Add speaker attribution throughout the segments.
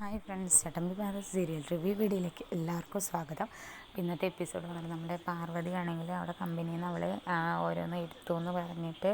Speaker 1: Hi friends ചട്ടമ്പി പാറ serial review വീഡിയോയിലേക്ക് എല്ലാവർക്കും സ്വാഗതം. ഇന്നത്തെ എപ്പിസോഡ് എന്ന് പറഞ്ഞാൽ നമ്മുടെ പാർവതി ആണെങ്കിൽ അവിടെ കമ്പനിയിൽ നിന്ന് അവളെ ഓരോന്ന് എടുത്തു എന്ന് പറഞ്ഞിട്ട്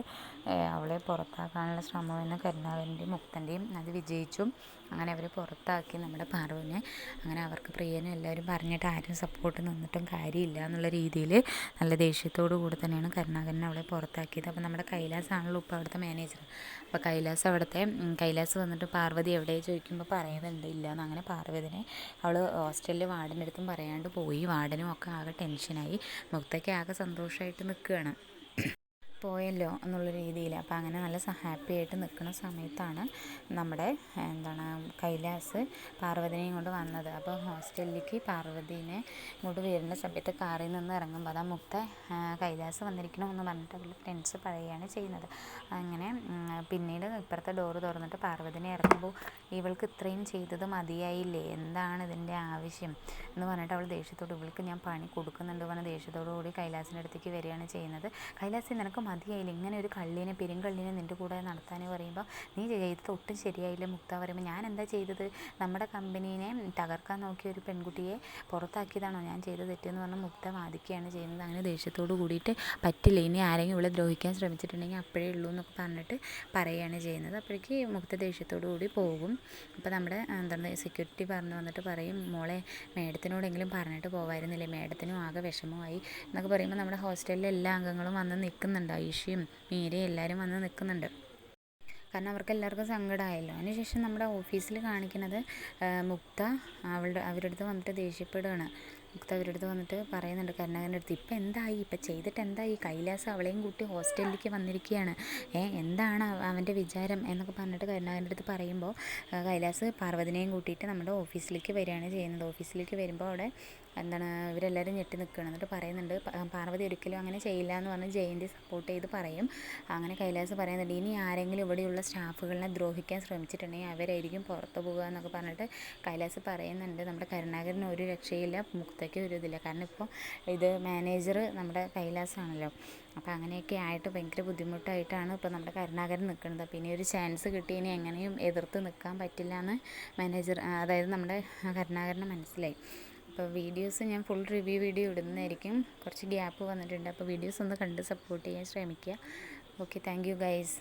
Speaker 1: അവളെ പുറത്താക്കാനുള്ള ശ്രമമെന്ന് കരുണാകരന്റെയും മുക്തന്റെയും അത് വിജയിച്ചു. അങ്ങനെ അവരെ പുറത്താക്കി നമ്മുടെ പാർവതിനെ. അങ്ങനെ അവർക്ക് പ്രിയനും എല്ലാവരും പറഞ്ഞിട്ട് ആരും സപ്പോർട്ട് നിന്നിട്ടും കാര്യമില്ല എന്നുള്ള രീതിയിൽ നല്ല ദേഷ്യത്തോടു കൂടി തന്നെയാണ് കരുണാകരൻ അവളെ പുറത്താക്കിയത്. അപ്പോൾ നമ്മുടെ കൈലാസാണല്ലോ ഇപ്പോൾ അവിടുത്തെ മാനേജർ അപ്പോൾ കൈലാസ് അവിടുത്തെ കൈലാസ് വന്നിട്ട് പാർവതി എവിടെ ചോദിക്കുമ്പോൾ പറയുന്നുണ്ട് ഇല്ല എന്ന് അങ്ങനെ പാർവതിനെ അവൾ ഹോസ്റ്റലിൽ വാർഡിന്റെ അടുത്തും പറയാണ്ട് പോയി. വാർഡനും ഒക്കെ ആകെ ടെൻഷനായി മുക്തയ്ക്ക് ആകെ സന്തോഷമായിട്ട് നിൽക്കുകയാണ് പോയല്ലോ എന്നുള്ള രീതിയിൽ. അപ്പോൾ അങ്ങനെ നല്ല ഹാപ്പി ആയിട്ട് നിൽക്കുന്ന സമയത്താണ് നമ്മുടെ എന്താണ് കൈലാസ് പാർവതിനെയും കൊണ്ട് വന്നത്. അപ്പോൾ ഹോസ്റ്റലിലേക്ക് പാർവതിനെ ഇങ്ങോട്ട് വരുന്ന സമയത്ത് കാറിൽ നിന്ന് ഇറങ്ങുമ്പോൾ അതാ മുക്ത കൈലാസ് വന്നിരിക്കണമെന്ന് പറഞ്ഞിട്ട് അവരുടെ ഫ്രണ്ട്സ് പറയുകയാണ് ചെയ്യുന്നത്. അങ്ങനെ പിന്നീട് ഇപ്പുറത്തെ ഡോറ് തുറന്നിട്ട് പാർവതിനെ ഇറങ്ങുമ്പോൾ ഇവൾക്ക് ഇത്രയും ചെയ്തത് മതിയായില്ലേ? എന്താണ് ഇതിന്റെ ആവശ്യം? എന്ന് പറഞ്ഞിട്ട് അവൾ ദേഷ്യത്തോട് ഇവൾക്ക് ഞാൻ പണി കൊടുക്കുന്നുണ്ട് പറഞ്ഞ ദേഷ്യത്തോടു കൂടി കൈലാസിന്റെ അടുത്തേക്ക് വരികയാണ് ചെയ്യുന്നത്. കൈലാസ് നിനക്ക് മതിയായില്ല. ഇങ്ങനെ ഒരു കള്ളിനെ പെരുങ്കള്ളിനെ നിന്റെ കൂടെ നടത്താൻ പറയുമ്പോൾ നീ ചെയ്തത് ഒട്ടും ശരിയായില്ല മുക്ത പറയുമ്പോൾ ഞാൻ എന്താ ചെയ്തത്? നമ്മുടെ കമ്പനീനെ തകർക്കാൻ നോക്കിയ ഒരു പെൺകുട്ടിയെ പുറത്താക്കിയതാണോ ഞാൻ ചെയ്ത തെറ്റെന്ന് പറഞ്ഞാൽ മുക്ത വാദിക്കുകയാണ് ചെയ്യുന്നത്. അങ്ങനെ ദേഷ്യത്തോട് കൂടിയിട്ട് പറ്റില്ല. ഇനി ആരെങ്കിലും ഇവിടെ ദ്രോഹിക്കാൻ ശ്രമിച്ചിട്ടുണ്ടെങ്കിൽ അപ്പോഴേ ഉള്ളൂ എന്നൊക്കെ പറഞ്ഞിട്ട് പറയുകയാണ് ചെയ്യുന്നത്. അപ്പോഴേക്ക് മുക്ത ദേഷ്യത്തോടു കൂടി പോകും. അപ്പോൾ നമ്മുടെ എന്താണ് സെക്യൂരിറ്റി പറഞ്ഞു വന്നിട്ട് പറയും മോളെ മേഡത്തിനോടെങ്കിലും പറഞ്ഞിട്ട് പോകാമായിരുന്നില്ലേ മേഡത്തിനും ആകെ വിഷമമായി എന്നൊക്കെ പറയുമ്പോൾ നമ്മുടെ ഹോസ്റ്റലിലെ എല്ലാ അംഗങ്ങളും വന്ന് നിൽക്കുന്നുണ്ട്. ഐഷയും മീരയും എല്ലാവരും വന്ന് നിൽക്കുന്നുണ്ട്. കാരണം അവർക്ക് എല്ലാവർക്കും സങ്കടമായല്ലോ. അതിനുശേഷം നമ്മുടെ ഓഫീസിൽ കാണിക്കുന്നത് മുക്ത അവളുടെ അവരുടെ അടുത്ത് വന്നിട്ട് ദേഷ്യപ്പെടുകയാണ്. മുക്ത അടുത്ത് വന്നിട്ട് പറയുന്നുണ്ട് കരുണാകരന്റെ അടുത്ത് ഇപ്പം എന്തായി? ഇപ്പം ചെയ്തിട്ട് എന്തായി? കൈലാസ് അവളെയും കൂട്ടി ഹോസ്റ്റലിലേക്ക് വന്നിരിക്കുകയാണ്. ഏ എന്താണ് അവന്റെ വിചാരം? എന്നൊക്കെ പറഞ്ഞിട്ട് കരുണാകരന്റെ അടുത്ത് പറയുമ്പോൾ കൈലാസ് പാർവതിനെയും കൂട്ടിയിട്ട് നമ്മുടെ ഓഫീസിലേക്ക് വരികയാണ് ചെയ്യുന്നത്. ഓഫീസിലേക്ക് വരുമ്പോൾ അവിടെ എന്താണ് ഇവരെല്ലാവരും ഞെട്ടി നിൽക്കുകയാണ്. എന്നിട്ട് പറയുന്നുണ്ട് പാർവതി ഒരിക്കലും അങ്ങനെ ചെയ്യില്ല എന്ന് പറഞ്ഞ് ജയന്തി സപ്പോർട്ട് ചെയ്ത് പറയും. അങ്ങനെ കൈലാസ് പറയുന്നുണ്ട് ഇനി ആരെങ്കിലും ഇവിടെയുള്ള സ്റ്റാഫുകളെ ദ്രോഹിക്കാൻ ശ്രമിച്ചിട്ടുണ്ടെങ്കിൽ അവരായിരിക്കും പുറത്തു പോകുക എന്നൊക്കെ പറഞ്ഞിട്ട് കൈലാസ് പറയുന്നുണ്ട് നമ്മുടെ കരുണാകരന് ഒരു രക്ഷയില്ല മുക്തയ്ക്ക് ഒരു കാരണം ഇപ്പോൾ ഇത് മാനേജർ നമ്മുടെ കൈലാസാണല്ലോ. അപ്പോൾ അങ്ങനെയൊക്കെ ആയിട്ട് ഭയങ്കര ബുദ്ധിമുട്ടായിട്ടാണ് ഇപ്പോൾ നമ്മുടെ കരുണാകരൻ നിൽക്കുന്നത്. അപ്പോൾ ഇനി ഒരു ചാൻസ് കിട്ടി ഇനി എങ്ങനെയും എതിർത്ത് നിൽക്കാൻ പറ്റില്ല എന്ന് മാനേജർ അതായത് നമ്മുടെ കരുണാകരന് മനസ്സിലായി. അപ്പോൾ വീഡിയോസ് ഞാൻ ഫുൾ റിവ്യൂ വീഡിയോ ഇടുന്നതായിരിക്കും. കുറച്ച് ഗ്യാപ്പ് വന്നിട്ടുണ്ട്. അപ്പോൾ വീഡിയോസ് ഒന്ന് കണ്ട് സപ്പോർട്ട് ചെയ്യാൻ ശ്രമിക്കുക. Okay thank you guys.